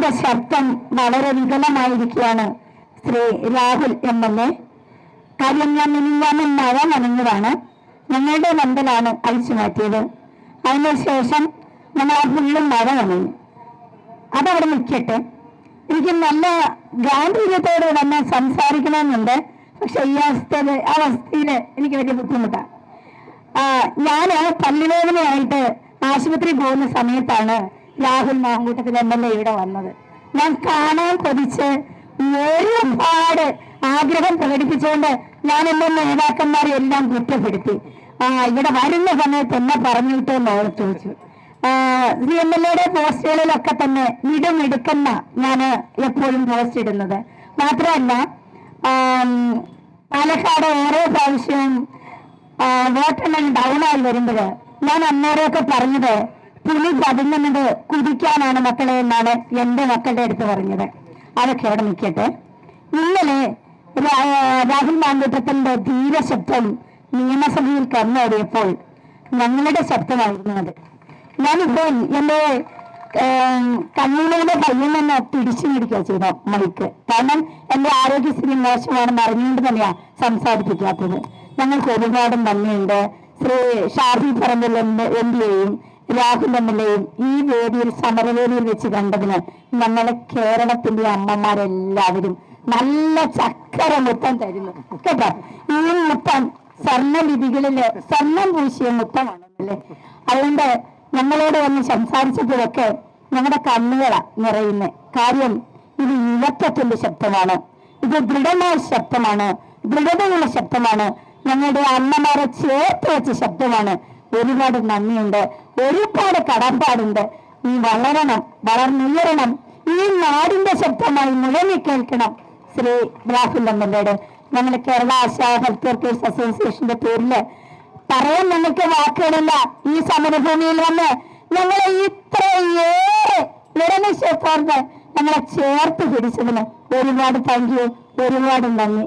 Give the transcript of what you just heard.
എന്റെ ശബ്ദം വളരെ വികലമായിരിക്കുകയാണ് Shri Rahul M L A. കാര്യം ഞാൻ മിനിഞ്ഞാമൻ മഴ നനഞ്ഞതാണ്. ഞങ്ങളുടെ നമ്പലാണ് അഴിച്ചു മാറ്റിയത്. അതിനുശേഷം ഞങ്ങൾ ആ ഫുള്ളും മഴ നനഞ്ഞു. അതവിടെ നിൽക്കട്ടെ. എനിക്ക് നല്ല ഗാംഭീര്യത്തോടെ തന്നെ സംസാരിക്കണമെന്നുണ്ട്. പക്ഷെ ഈ അവസ്ഥ അവസ്ഥയിൽ എനിക്ക് വലിയ ബുദ്ധിമുട്ടാണ് ഞാൻ പല്ലുവേദനയായിട്ട് ആശുപത്രി പോകുന്ന സമയത്താണ് Rahul Mamkootathil M L A ഇവിടെ വന്നത്. ഞാൻ കാണാൻ കൊതിച്ച് ഒരുപാട് ആഗ്രഹം പ്രകടിപ്പിച്ചുകൊണ്ട് ഞാൻ എന്റെ നേതാക്കന്മാരെ എല്ലാം കുറ്റപ്പെടുത്തി. ആ ഇവിടെ വരുന്ന സമയത്ത് എന്നെ പറഞ്ഞിട്ട് എന്ന് ചോദിച്ചു. സി എം എൽ എയുടെ പോസ്റ്റുകളിലൊക്കെ തന്നെ ഇടുമെടുക്കുന്ന ഞാൻ എപ്പോഴും പോസ്റ്റ് ഇടുന്നത്. മാത്രമല്ല പാലക്കാട് ഓരോ പ്രാവശ്യവും വോട്ടെണ്ണം ഡൗൺ ആയി വരുമ്പോൾ ഞാൻ അന്നേരമൊക്കെ പറഞ്ഞത് പുലി പതുങ്ങുന്നത് കുതിക്കാനാണ് മക്കളെ എന്നാണ് എന്റെ മക്കളുടെ അടുത്ത് പറഞ്ഞത്. അതൊക്കെ അവിടെ നിൽക്കട്ടെ. ഇന്നലെ രാഹുൽ മാങ്കൂട്ടത്തിന്റെ ധീരശബ്ദം നിയമസഭയിൽ കന്നോടിയപ്പോൾ ഞങ്ങളുടെ ശബ്ദമായിരുന്നു അത്. ഞാനിപ്പോൾ എന്റെ കണ്ണൂരിന്റെ കയ്യിൽ നിന്ന് പിടിച്ചു പിടിക്കുക ചെയ്ത മൈക്ക്. കാരണം എന്റെ ആരോഗ്യസ്ഥിതി മോശമാണെന്ന് അറിഞ്ഞുകൊണ്ട് തന്നെയാ സംസാരിപ്പിക്കാത്തത്. ഞങ്ങൾക്ക് ഒരുപാട് നന്ദിയുണ്ട്. ശ്രീ ഷാഫി പറമ്പിൽ എം പിയെയും രാഹുൽ എം എൽ എയും ഈ വേദിയിൽ സമരവേദിയിൽ വെച്ച് കണ്ടതിന് ഞങ്ങളെ കേരളത്തിന്റെ അമ്മമാരെല്ലാവരും നല്ല ചക്കര മുത്തം തരുന്നു. കേട്ടോ? ഈ മുത്തം സ്വർണലിപികളിൽ സ്വർണം പൂശിയ മുത്തമാണല്ലേ അതുകൊണ്ട് ഞങ്ങളോട് വന്ന് സംസാരിച്ചപ്പോഴൊക്കെ ഞങ്ങളുടെ കണ്ണുകളാ നിറയുന്നത് കാര്യം ഇത് ഇലക്കത്തിന്റെ ശബ്ദമാണ്. ഇത് ദൃഢമായ ശബ്ദമാണ്. ദൃഢതയുള്ള ശബ്ദമാണ്. ഞങ്ങളുടെ അമ്മമാരെ ചേർത്ത് വെച്ച ശബ്ദമാണ്. ഒരുപാട് നന്ദിയുണ്ട്. ഒരുപാട് കടമ്പാടുണ്ട്. നീ വളരണം വളർന്നുയരണം. ഈ നാടിന്റെ ശബ്ദമായി മുഴങ്ങി കേൾക്കണം. ശ്രീ രാഹുൽ അമ്മയുടെ നമ്മുടെ കേരള ആശാ ഹെൽത്ത് വർക്കേഴ്സ് അസോസിയേഷന്റെ പേരിൽ പറയാൻ നിങ്ങൾക്ക് വാക്കുകളില്ല. ഈ സമരഭൂമിയിൽ വന്ന് ഞങ്ങളെ ഇത്രയേറെ നിരനിശ്ചയത്തോർന്ന് ഞങ്ങളെ ചേർത്ത് പിടിച്ചതിന് ഒരുപാട് താങ്ക് യു ഒരുപാട് നന്ദി.